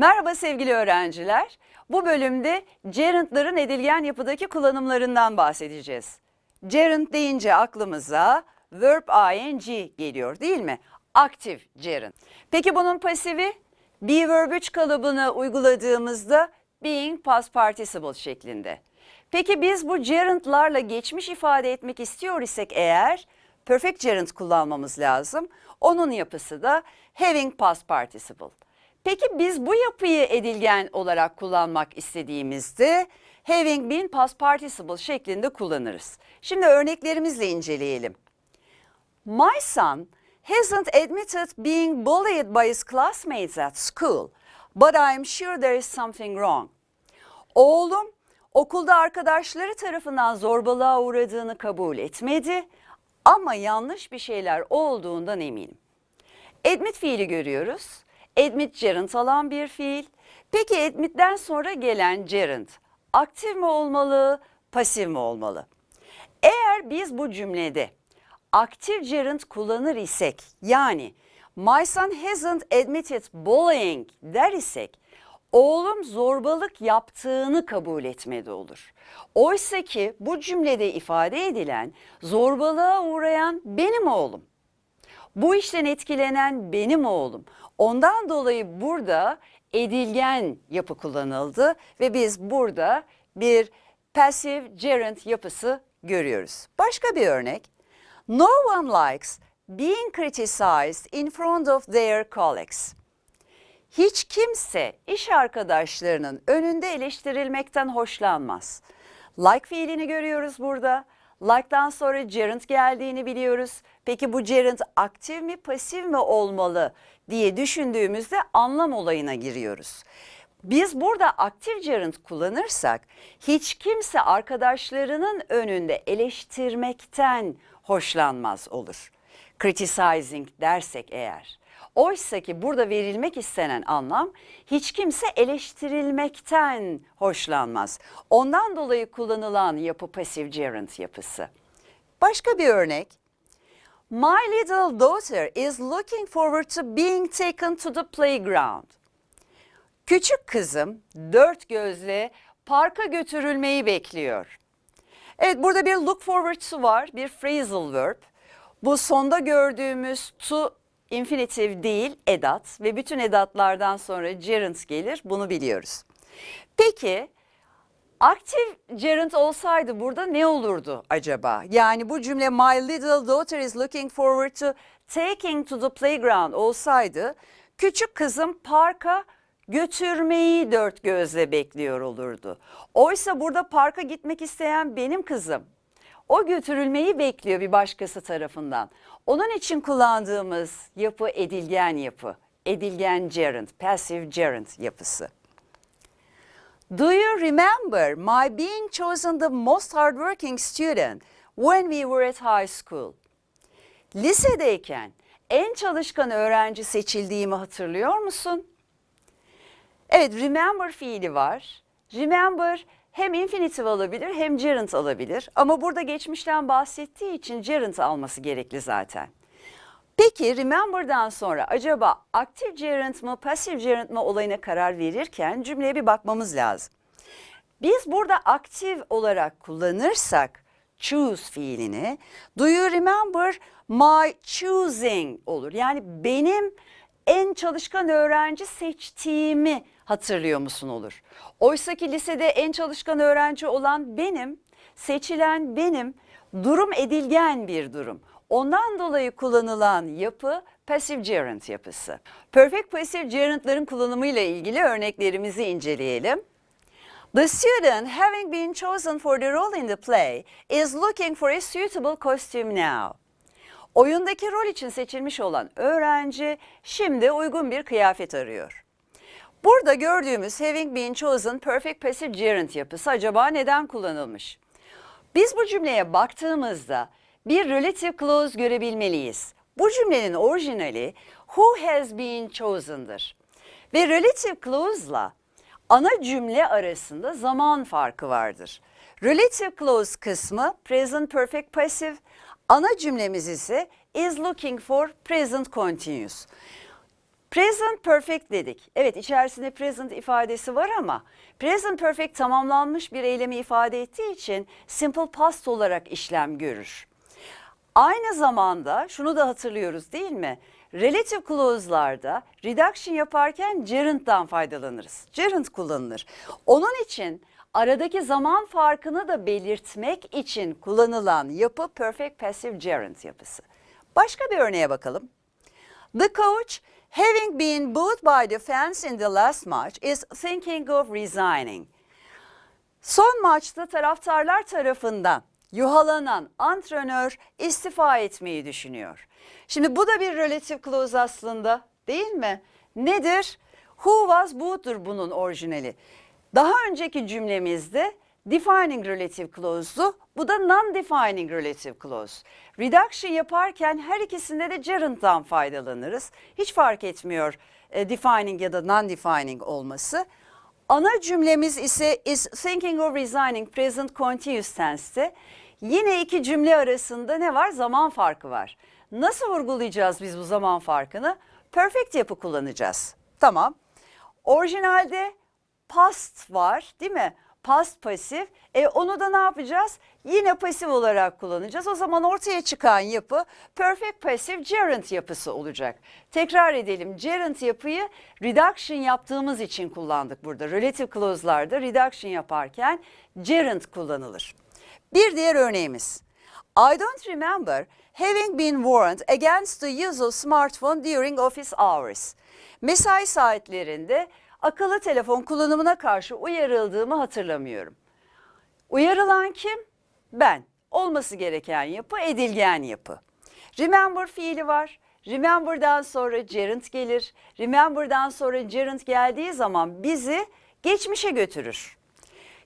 Merhaba sevgili öğrenciler. Bu bölümde gerundların edilgen yapıdaki kullanımlarından bahsedeceğiz. Gerund deyince aklımıza verb ing geliyor değil mi? Aktif gerund. Peki bunun pasifi? Be verb 3 kalıbını uyguladığımızda being past participle şeklinde. Peki biz bu gerundlarla geçmiş ifade etmek istiyor isek eğer perfect gerund kullanmamız lazım. Onun yapısı da having past participle. Peki biz bu yapıyı edilgen olarak kullanmak istediğimizde having been past participle şeklinde kullanırız. Şimdi örneklerimizle inceleyelim. My son hasn't admitted being bullied by his classmates at school, but I'm sure there is something wrong. Oğlum okulda arkadaşları tarafından zorbalığa uğradığını kabul etmedi ama yanlış bir şeyler olduğundan eminim. Admit fiili görüyoruz. Admit gerund alan bir fiil. Peki admit'ten sonra gelen gerund aktif mi olmalı, pasif mi olmalı? Eğer biz bu cümlede aktif gerund kullanır isek yani my son hasn't admitted bullying der isek oğlum zorbalık yaptığını kabul etmedi olur. Oysa ki bu cümlede ifade edilen zorbalığa uğrayan benim oğlum. Bu işten etkilenen benim oğlum. Ondan dolayı burada edilgen yapı kullanıldı ve biz burada bir passive gerund yapısı görüyoruz. Başka bir örnek. No one likes being criticized in front of their colleagues. Hiç kimse iş arkadaşlarının önünde eleştirilmekten hoşlanmaz. Like fiilini görüyoruz burada. Like'dan sonra gerund geldiğini biliyoruz. Peki bu gerund aktif mi pasif mi olmalı diye düşündüğümüzde anlam olayına giriyoruz. Biz burada aktif gerund kullanırsak hiç kimse arkadaşlarının önünde eleştirmekten hoşlanmaz olur. Criticizing dersek eğer. Oysa ki burada verilmek istenen anlam hiç kimse eleştirilmekten hoşlanmaz. Ondan dolayı kullanılan yapı pasif gerund yapısı. Başka bir örnek. My little daughter is looking forward to being taken to the playground. Küçük kızım dört gözle parka götürülmeyi bekliyor. Evet burada bir look forward to var, bir phrasal verb. Bu sonda gördüğümüz to infinitive değil edat ve bütün edatlardan sonra gerund gelir bunu biliyoruz. Peki aktif gerund olsaydı burada ne olurdu acaba? Yani bu cümle my little daughter is looking forward to taking to the playground olsaydı küçük kızım parka götürmeyi dört gözle bekliyor olurdu. Oysa burada parka gitmek isteyen benim kızım. O götürülmeyi bekliyor bir başkası tarafından. Onun için kullandığımız yapı edilgen yapı. Edilgen gerund, passive gerund yapısı. Do you remember my being chosen the most hardworking student when we were at high school? Lisedeyken en çalışkan öğrenci seçildiğimi hatırlıyor musun? Evet, remember fiili var. Remember hem infinitive alabilir hem gerund alabilir. Ama burada geçmişten bahsettiği için gerund alması gerekli zaten. Peki remember'dan sonra acaba aktif gerund mu pasif gerund mu olayına karar verirken cümleye bir bakmamız lazım. Biz burada aktif olarak kullanırsak choose fiilini do you remember my choosing olur. Yani benim en çalışkan öğrenci seçtiğimi hatırlıyor musun olur. Oysa ki lisede en çalışkan öğrenci olan benim, seçilen benim, durum edilgen bir durum. Ondan dolayı kullanılan yapı passive gerund yapısı. Perfect passive gerundların kullanımıyla ilgili örneklerimizi inceleyelim. The student having been chosen for the role in the play is looking for a suitable costume now. Oyundaki rol için seçilmiş olan öğrenci şimdi uygun bir kıyafet arıyor. Burada gördüğümüz having been chosen perfect passive gerund yapısı acaba neden kullanılmış? Biz bu cümleye baktığımızda bir relative clause görebilmeliyiz. Bu cümlenin orijinali who has been chosen'dır. Ve relative clause'la ana cümle arasında zaman farkı vardır. Relative clause kısmı present perfect passive, ana cümlemiz ise is looking for present continuous. Present perfect dedik. Evet içerisinde present ifadesi var ama present perfect tamamlanmış bir eylemi ifade ettiği için simple past olarak işlem görür. Aynı zamanda şunu da hatırlıyoruz değil mi? Relative clause'larda reduction yaparken gerund'dan faydalanırız. Gerund kullanılır. Onun için aradaki zaman farkını da belirtmek için kullanılan yapı perfect passive gerund yapısı. Başka bir örneğe bakalım. The coach, having been booed by the fans in the last match, is thinking of resigning. Son maçta taraftarlar tarafından yuhalanan antrenör istifa etmeyi düşünüyor. Şimdi bu da bir relative clause aslında değil mi? Nedir? Who was booed'dur bunun orijinali. Daha önceki cümlemizde defining relative clause'du. Bu da non-defining relative clause. Reduction yaparken her ikisinde de gerund'dan faydalanırız. Hiç fark etmiyor e, defining ya da non-defining olması. Ana cümlemiz ise is thinking of resigning present continuous tense'te. Yine iki cümle arasında ne var? Zaman farkı var. Nasıl vurgulayacağız biz bu zaman farkını? Perfect yapı kullanacağız. Tamam. Orijinalde past var değil mi? Past pasif. E onu da ne yapacağız? Yine pasif olarak kullanacağız. O zaman ortaya çıkan yapı perfect passive gerund yapısı olacak. Tekrar edelim. Gerund yapıyı reduction yaptığımız için kullandık burada. Relative clause'larda reduction yaparken gerund kullanılır. Bir diğer örneğimiz. I don't remember having been warned against the use of smartphone during office hours. Mesai saatlerinde akıllı telefon kullanımına karşı uyarıldığımı hatırlamıyorum. Uyarılan kim? Ben. Olması gereken yapı edilgen yapı. Remember fiili var. Remember'dan sonra gerund gelir. Remember'dan sonra gerund geldiği zaman bizi geçmişe götürür.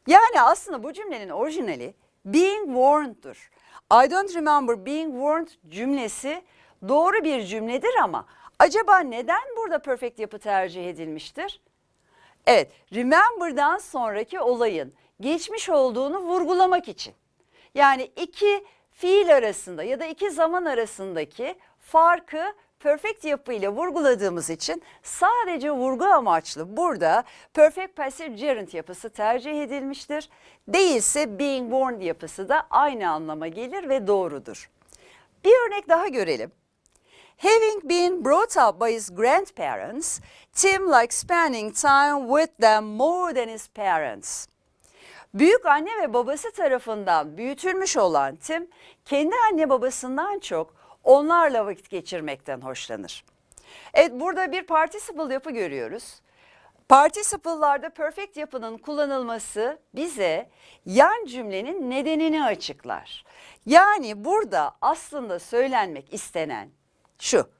Yani aslında bu cümlenin orijinali being warned'dur. I don't remember being warned cümlesi doğru bir cümledir ama acaba neden burada perfect yapı tercih edilmiştir? Evet, remember'dan sonraki olayın geçmiş olduğunu vurgulamak için. Yani iki fiil arasında ya da iki zaman arasındaki farkı perfect yapıyla vurguladığımız için sadece vurgu amaçlı burada perfect passive gerund yapısı tercih edilmiştir. Değilse being warned yapısı da aynı anlama gelir ve doğrudur. Bir örnek daha görelim. Brought up by his grandparents, Tim likes spending time with them more than his parents. Büyük anne ve babası tarafından büyütülmüş olan Tim, kendi anne babasından çok onlarla vakit geçirmekten hoşlanır. Evet burada bir participle yapı görüyoruz. Participle'larda perfect yapının kullanılması bize yan cümlenin nedenini açıklar. Yani burada aslında söylenmek istenen şu.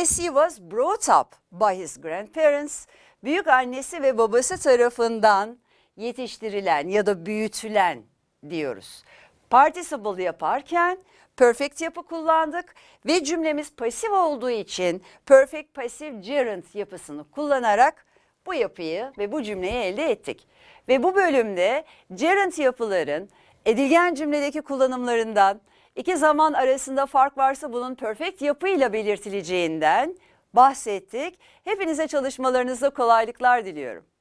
As he was brought up by his grandparents, büyük annesi ve babası tarafından yetiştirilen ya da büyütülen diyoruz. Participle yaparken perfect yapı kullandık ve cümlemiz pasif olduğu için perfect passive gerund yapısını kullanarak bu yapıyı ve bu cümleyi elde ettik. Ve bu bölümde gerund yapıların edilgen cümledeki kullanımlarından iki zaman arasında fark varsa bunun perfect yapıyla belirtileceğinden bahsettik. Hepinize çalışmalarınızda kolaylıklar diliyorum.